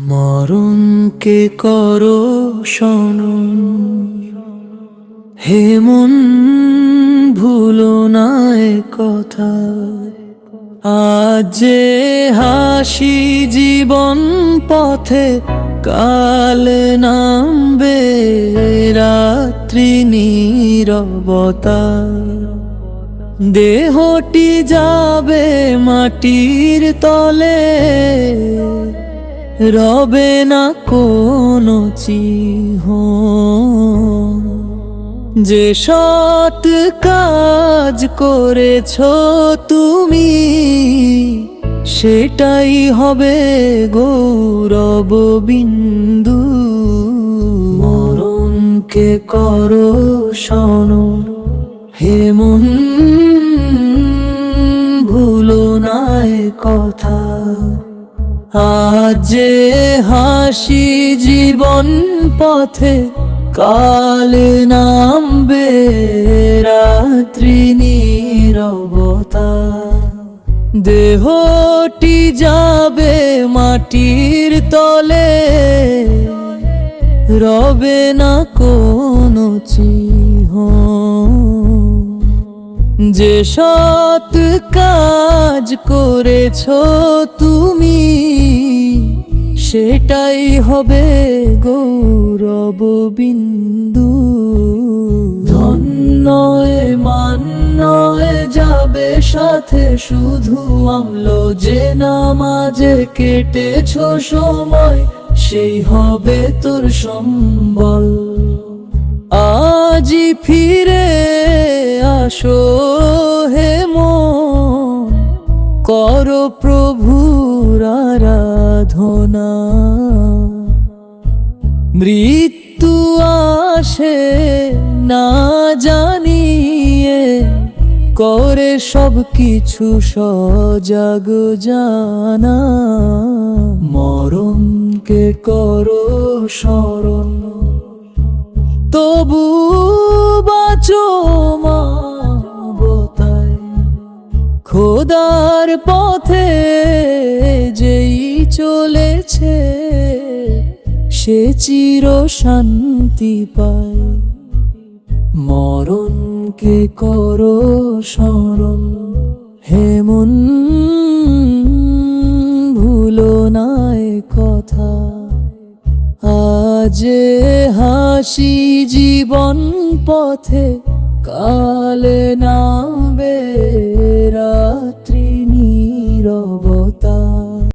মরণকে করো শোনন হে মন, ভুলো না কথা। আজ হাসি জীবন পথে, কাল নামবে রাত্রি নীরবতা। দেহটি যাবে মাটির তলে। রবে না কোনো চিহ্ন। যে সৎ কাজ করেছ তুমি, সেটাই হবে গৌরব বিন্দু। মরণকে করো শোনো হেমন ভুলো না এ কথা। আজ হাসি জীবন পথে কালে নামবে রাত্রি নীরবতা। দেহটি যাবে মাটির তলে, রবে না কোনো চিহ্ন। যে সৎ কাজ করেছ তুমি, সেটাই হবে গৌরব বিন্দু। ধন্যে মান্যে যাবে সাথে, শুধু আমলো যে নামাজে কেটেছ সময়, সেই হবে তোর সম্বল। আজি ফিরে আসো হে মন, কর প্রভুর আরাধনা। মৃত্যু আসে না জানিয়ে, করে সব কিছু সজাগ জানা। মরণকে করো স্মরণ, তবু বাঁচো মাবতায় খোদার পথে যেই চলেছে, সে চির শান্তি পায়। মরণকে করো স্মরণ হেমন ভুলো না এ কথা। আজ হাসি জীবন পথে কালে না